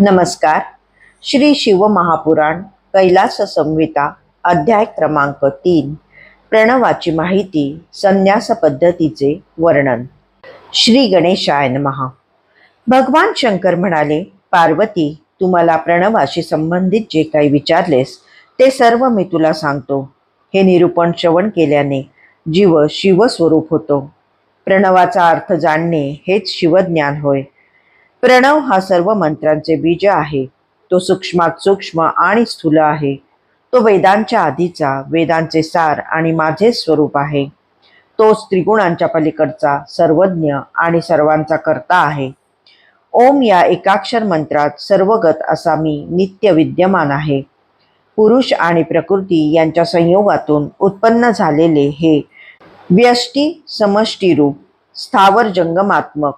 नमस्कार. श्री शिव महापुराण कैलास संहिता अध्याय क्रमांक तीन. प्रणवाची माहिती संन्यास पद्धतीचे वर्णन. श्री गणेशाय नमहा भगवान शंकर म्हणाले पार्वती तुम्हाला प्रणवाशी संबंधित जे काही विचारलेस ते सर्व मी तुला सांगतो. हे निरूपण श्रवण केल्याने जीव शिवस्वरूप होतो. प्रणवाचा अर्थ जाणणे हेच शिवज्ञान होय. प्रणव हा सर्व मंत्रांचे बीज आहे. तो सूक्ष्मात सूक्ष्म आणि स्थूल आहे. तो वेदांच्या आधीचा वेदांचे सार आणि माझे स्वरूप आहे. तोच त्रिगुणांच्या पलीकडचा सर्वज्ञ आणि सर्वांचा कर्ता आहे. ओम या एकाक्षर मंत्रात सर्वगत असा मी नित्य विद्यमान आहे. पुरुष आणि प्रकृती यांच्या संयोगातून उत्पन्न झालेले हे व्यष्टी समष्टीरूप स्थावर जंगमात्मक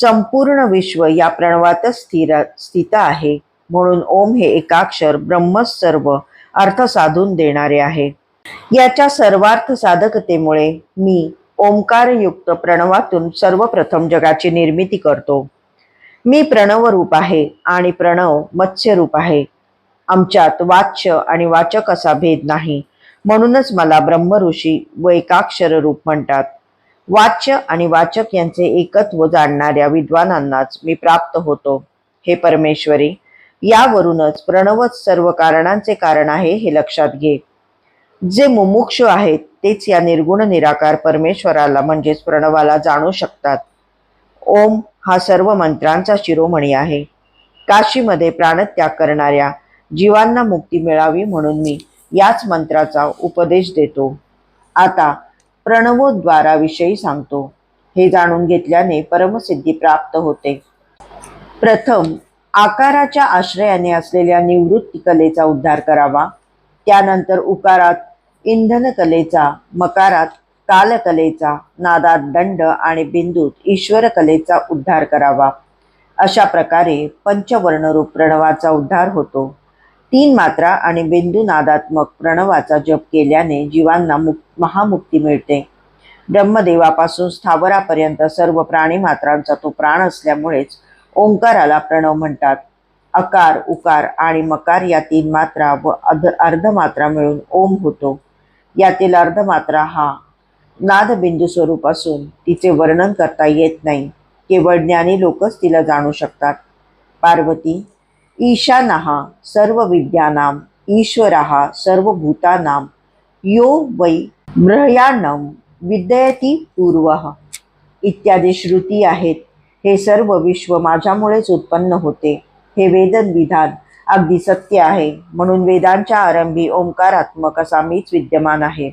संपूर्ण विश्व या प्रणवातच स्थिर स्थित आहे. म्हणून ओम हे एकाक्षर ब्रह्मच सर्व अर्थ साधून देणारे आहे. याच्या सर्वार्थ साधकतेमुळे मी ओंकारयुक्त प्रणवातून सर्वप्रथम जगाची निर्मिती करतो. मी प्रणव रूप आहे आणि प्रणव मत्स्य रूप आहे. आमच्यात वाच्य आणि वाचक असा भेद नाही. म्हणूनच मला ब्रह्मऋषी व एकाक्षर रूप म्हणतात. वाच्य आणि वाचक यांचे एकत्व जाणणाऱ्या विद्वानांनाच मी प्राप्त होतो. हे परमेश्वरी यावरूनच प्रणवच सर्व कारणांचे कारण आहे हे लक्षात घे. जे मुमुक्ष आहेत तेच या निर्गुण निराकार परमेश्वराला म्हणजेच प्रणवाला जाणू शकतात. ओम हा सर्व मंत्रांचा शिरोमणी आहे. काशीमध्ये प्राणत्याग करणाऱ्या जीवांना मुक्ती मिळावी म्हणून मी याच मंत्राचा उपदेश देतो. आता प्रणवोद्वाराविषयी सांगतो. हे जाणून घेतल्याने परमसिद्धी प्राप्त होते. प्रथम आकाराच्या आश्रयाने असलेल्या निवृत्ती कलेचा उद्धार करावा. त्यानंतर उकारात इंधन कलेचा मकारात कालकलेचा नादात दंड आणि बिंदूत ईश्वर कलेचा उद्धार करावा. अशा प्रकारे पंचवर्णरूप प्रणवाचा उद्धार होतो. तीन मात्रा आणि बिंदू नादात्मक प्रणवाचा जप केल्याने जीवांना मुक महामुक्ती मिळते. ब्रह्मदेवापासून स्थावरापर्यंत सर्व प्राणी मात्रांचा तो प्राण असल्यामुळेच ओंकाराला प्रणव म्हणतात. अकार उकार आणि मकार या तीन मात्रा व अर्ध अर्धमात्रा मिळून ओम होतो. यातील अर्धमात्रा हा नादबिंदू स्वरूप असून तिचे वर्णन करता येत नाही. केवळ ज्ञानी लोकच तिला जाणू शकतात. पार्वती ईशानहा सर्व विद्यानाम ईश्वरः सर्व भूतानाम यो वै ब्रह्याण्णम विद्ययती पूर्व इत्यादी श्रुती आहेत. हे सर्व विश्व माझ्यामुळेच उत्पन्न होते. हे वेदन विधान अगदी सत्य आहे. म्हणून वेदांच्या आरंभी ओंकारात्मक असा मीच विद्यमान आहे.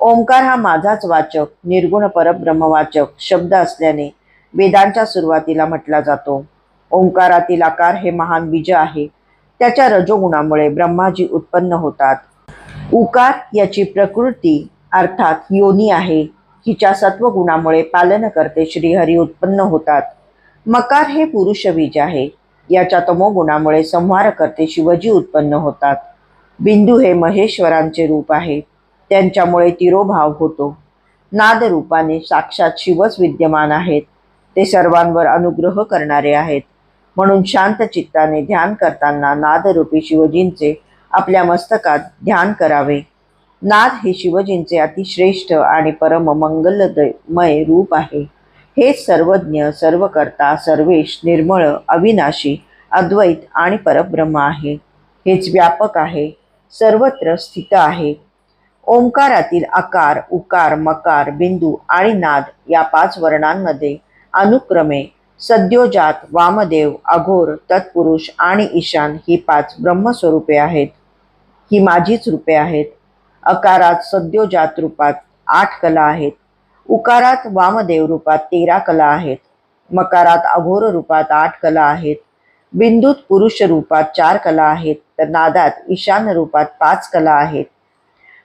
ओंकार हा माझाच वाचक निर्गुण परब्रह्मवाचक शब्द असल्याने वेदांच्या सुरुवातीला म्हटला जातो. ओंकारातील आकार हे महान बीज आहे. त्याच्या रजोगुणामुळे ब्रह्माजी उत्पन्न होतात. उकार याची प्रकृती अर्थात योनी आहे. हिच्या सत्वगुणामुळे पालन करते श्रीहरी उत्पन्न होतात. मकार हे पुरुष बीज आहे. याच्या तमोगुणामुळे संहार करते शिवजी उत्पन्न होतात. बिंदू हे महेश्वरांचे रूप आहे. त्यांच्यामुळे तिरोभाव होतो. नाद रूपाने साक्षात शिवच विद्यमान आहेत. ते सर्वांवर अनुग्रह करणारे आहेत. म्हणून शांत चित्ताने ध्यान करताना नादरूपी शिवजींचे आपल्या मस्तकात ध्यान करावे. नाद हे शिवजींचे अतिश्रेष्ठ आणि परम मंगलमय रूप आहे. हे सर्वज्ञ सर्वकर्ता सर्वेश निर्मळ अविनाशी अद्वैत आणि परब्रह्म आहे. हेच व्यापक आहे. सर्वत्र स्थित आहे. ओंकारातील आकार उकार मकार बिंदू आणि नाद या पाच वर्णांमध्ये अनुक्रमे सद्योजात वामदेव अघोर तत्पुरुष आणि ईशान ही पाच ब्रह्मस्वरूपे आहेत. ही माझीच रूपे आहेत. अकारात सद्योजात रूपात आठ कला आहेत. उकारात वामदेव रूपात तेरा कला आहेत. मकारात अघोर रूपात आठ कला आहेत. बिंदूत पुरुष रूपात चार कला आहेत. तर नादात ईशान रूपात पाच कला आहेत.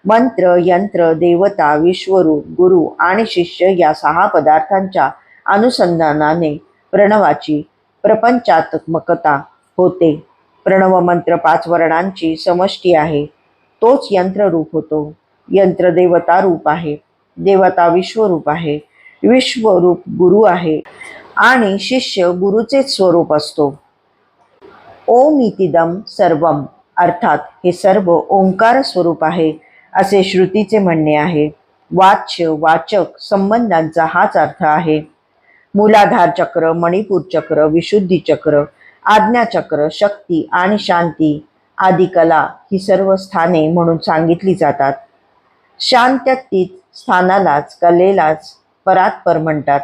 मंत्र यंत्र देवता विश्वरूप गुरु आणि शिष्य या सहा पदार्थांच्या अनुसंधानाने प्रणवाची प्रपंचात्मकता होते. प्रणव मंत्र पाच वर्णांची समष्टी आहे. तोच यंत्ररूप होतो. यंत्र देवता रूप आहे. देवता विश्वरूप आहे. विश्वरूप गुरु आहे. आणि शिष्य गुरुचेच स्वरूप असतो. ओम इतिदम सर्वम अर्थात हे सर्व ओंकार स्वरूप आहे असे श्रुतीचे म्हणणे आहे. वाच्य वाचक संबंधांचा हाच अर्थ आहे. मूलाधार चक्र मणिपूर चक्र विशुद्धी चक्र आज्ञाचक्र शक्ती आणि शांती आदी कला ही सर्व स्थाने म्हणून सांगितली जातात. शांत्यतीत स्थानालाच कलेलाच परात्पर म्हणतात.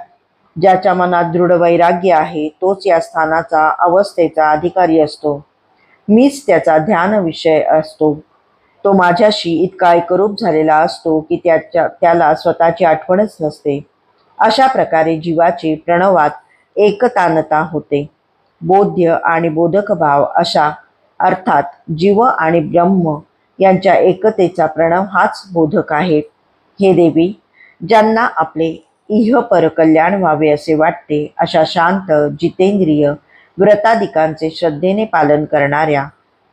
ज्याच्या मनात दृढ वैराग्य आहे तोच या स्थानाचा अवस्थेचा अधिकारी असतो. मीच त्याचा ध्यान विषय असतो. तो माझ्याशी इतका एकरूप झालेला असतो की त्याच्या त्याला स्वतःची आठवणच नसते. अशा प्रकारे जीवाची प्रणवात एकतानता होते. बोध्य आणि बोधक भाव अशा अर्थात जीव आणि ब्रह्म यांच्या एकतेचा प्रणव हाच बोधक आहे. हे देवी ज्यांना आपले इह परकल्याण व्हावे असे वाटते अशा शांत जितेंद्रिय व्रताधिकांचे श्रद्धेने पालन करणाऱ्या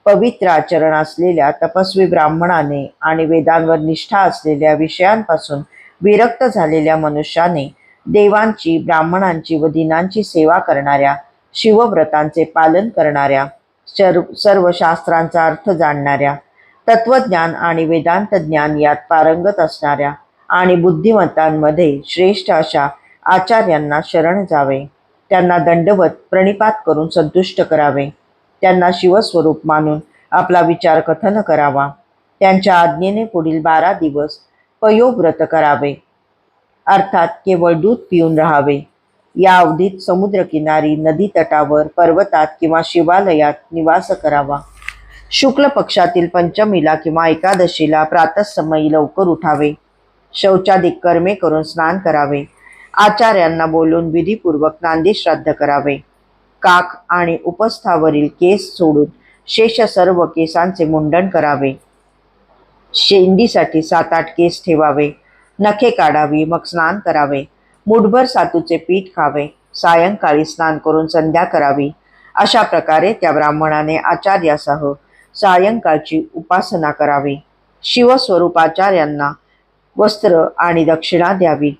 पवित्र आचरण असलेल्या तपस्वी ब्राह्मणाने आणि वेदांवर निष्ठा असलेल्या विषयांपासून विरक्त झालेल्या मनुष्याने देवांची ब्राह्मणांची व दिनांची सेवा करणाऱ्या शिवव्रतांचे पालन करणाऱ्या सर्व सर्व शास्त्रांचा अर्थ जाणणाऱ्या तत्वज्ञान आणि वेदांत ज्ञान यात पारंगत असणाऱ्या आणि बुद्धिमत्तांमध्ये श्रेष्ठ अशा आचार्यांना शरण जावे. त्यांना दंडवत प्रणिपात करून संतुष्ट करावे. त्यांना शिवस्वरूप मानून आपला विचार कथन करावा. त्यांच्या आज्ञेने पुढील बारा दिवस पयोव्रत करावे. अर्थात केवळ दूध पिऊन राहावे. या अवधीत समुद्रकिनारी नदी तटावर पर्वतात किंवा शिवालयात निवास करावा. शुक्ल पक्षातील पंचमीला किंवा एकादशीला प्रातःसमयी लवकर उठावे. शौचाधिक कर्मे करून स्नान करावे. आचार्यांना बोलून विधीपूर्वक नांदी श्राद्ध करावे. काक आणि उपस्थावरील केस सोडून शेष सर्व केसांचे मुंडन करावे. शेंडीसाठी सात आठ केस ठेवावे. नखे काढावी मग स्नान करावे. मुठभर सातूचे पीठ खावे. सायंकाळी स्नान करून संध्या करावी. अशा प्रकारे त्या ब्राह्मणाने आचार्यासह सायंकाळची उपासना करावी. शिवस्वरूपाचार्यांना वस्त्र आणि दक्षिणा द्यावी.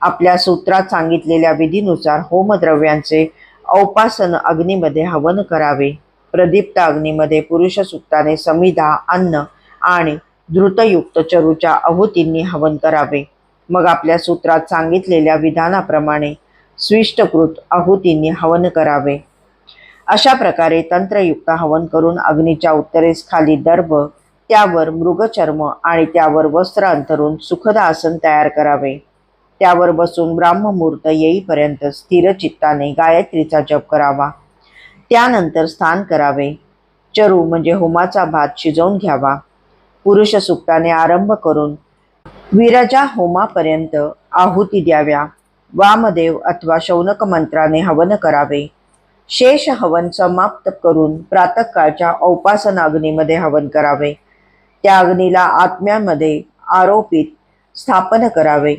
आपल्या सूत्रात सांगितलेल्या विधीनुसार होमद्रव्यांचे औपासन अग्नीमध्ये हवन करावे. प्रदीप्त अग्नीमध्ये पुरुषसुत्ताने समिधा अन्न आणि धृतयुक्त चरूच्या आहुतींनी हवन करावे. मग आपल्या सूत्रात सांगितलेल्या विधानाप्रमाणे स्विष्टकृत आहुतींनी हवन करावे. अशा प्रकारे तंत्रयुक्त हवन करून अग्नीच्या उत्तरेस खाली दर्भ त्यावर मृगचर्म आणि त्यावर वस्त्र अंतरून सुखद आसन तयार करावे. त्यावर बसून ब्राह्ममुहूर्त येईपर्यंत स्थिर चित्ताने गायत्रीचा जप करावा. त्यानंतर स्थान करावे. चरू म्हणजे होमाचा भात शिजवून घ्यावा. पुरुष सुक्ताने आरंभ करून विरजा होमापर्यंत आहुती द्याव्या. वामदेव अथवा शौनक मंत्राने हवन करावे. शेष हवन समाप्त करून प्रातःकाळच्या औपासन अग्नीमध्ये हवन करावे. त्या अग्नीला आत्म्यामध्ये आरोपित स्थापन करावे.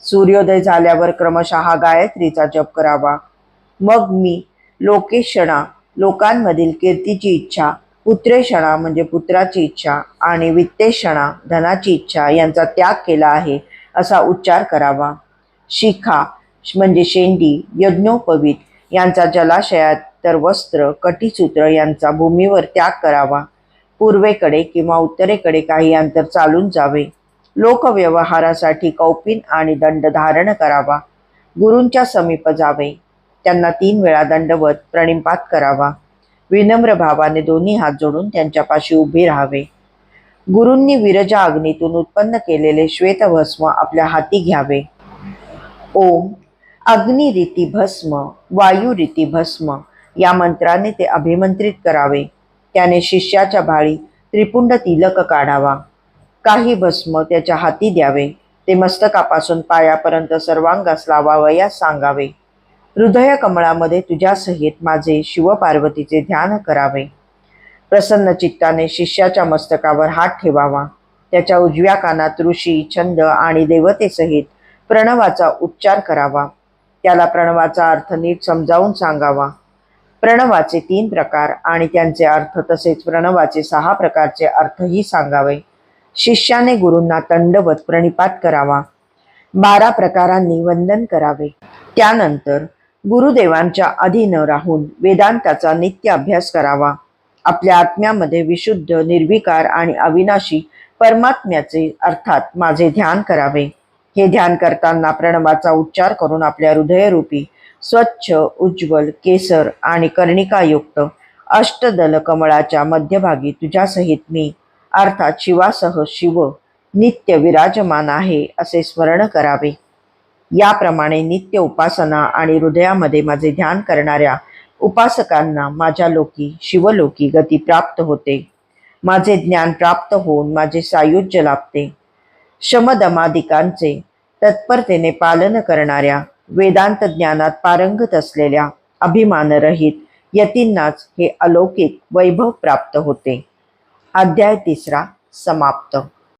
सूर्योदय झाल्यावर क्रमशः गायत्रीचा जप करावा. मग मी लोकेशणा लोकांमधील कीर्तीची इच्छा पुत्रेषणा म्हणजे पुत्राची इच्छा आणि वित्तेषणा धनाची इच्छा यांचा त्याग केला आहे असा उच्चार करावा. शिखा म्हणजे शेंडी यज्ञोपवीत यांचा जलाशयात तर वस्त्र कटीसूत्र यांचा भूमीवर त्याग करावा. पूर्वेकडे किंवा उत्तरेकडे काही अंतर चालून जावे. लोकव्यवहारासाठी कौपिन आणि दंड धारण करावा. गुरूंच्या समीप जावे. त्यांना तीन वेळा दंडवत प्रणिपात करावा. विनम्र भावाने दोन्ही हात जोडून त्यांच्यापाशी उभे राहावे. गुरूंनी विरजा अग्नीतून उत्पन्न केलेले श्वेतभस्म आपल्या हाती घ्यावे. ओम अग्निरीती भस्म वायुरीती भस्म या मंत्राने ते अभिमंत्रित करावे. त्याने शिष्याच्या भाळी त्रिपुंड तिलक काढावा. काही भस्म त्याच्या हाती द्यावे. ते मस्तकापासून पायापर्यंत सर्वांगास लावावयास सांगावे. हृदय कमळामध्ये तुझ्यासहित माझे शिवपार्वतीचे ध्यान करावे. प्रसन्न चित्ताने शिष्याच्या मस्तकावर हात ठेवावा. त्याच्या उजव्या कानात ऋषी छंद आणि देवतेसहित प्रणवाचा उच्चार करावा. त्याला प्रणवाचा अर्थ नीट समजावून सांगावा. प्रणवाचे तीन प्रकार आणि त्यांचे अर्थ तसेच प्रणवाचे सहा प्रकारचे अर्थही सांगावे. शिष्याने गुरूंना दंडवत प्रणिपात करावा. बारा प्रकारांनी वंदन करावे. त्यानंतर गुरुदेवांच्या अधीन राहून वेदांताचा नित्य अभ्यास करावा. आपल्या आत्म्यामध्ये विशुद्ध निर्विकार आणि अविनाशी परमात्म्याचे अर्थात माझे ध्यान करावे. हे ध्यान करताना प्रणवाचा उच्चार करून आपल्या हृदयरूपी स्वच्छ उज्ज्वल केसर आणि कर्णिकायुक्त अष्टदल कमळाच्या मध्यभागी तुझ्यासहित मी अर्थात शिवासह शिव नित्य विराजमान आहे असे स्मरण करावे. याप्रमाणे नित्य उपासना आणि हृदयामध्ये माझे ध्यान करणाऱ्या उपासकांना माझ्या लोकी शिवलोकी गती प्राप्त होते. माझे ज्ञान प्राप्त होऊन माझे सायुज्य लाभते. शमदमादिकांचे तत्परतेने पालन करणाऱ्या वेदांत ज्ञानात पारंगत असलेल्या अभिमानरहित यतींनाच हे अलौकिक वैभव प्राप्त होते. अध्याय तिसरा समाप्त.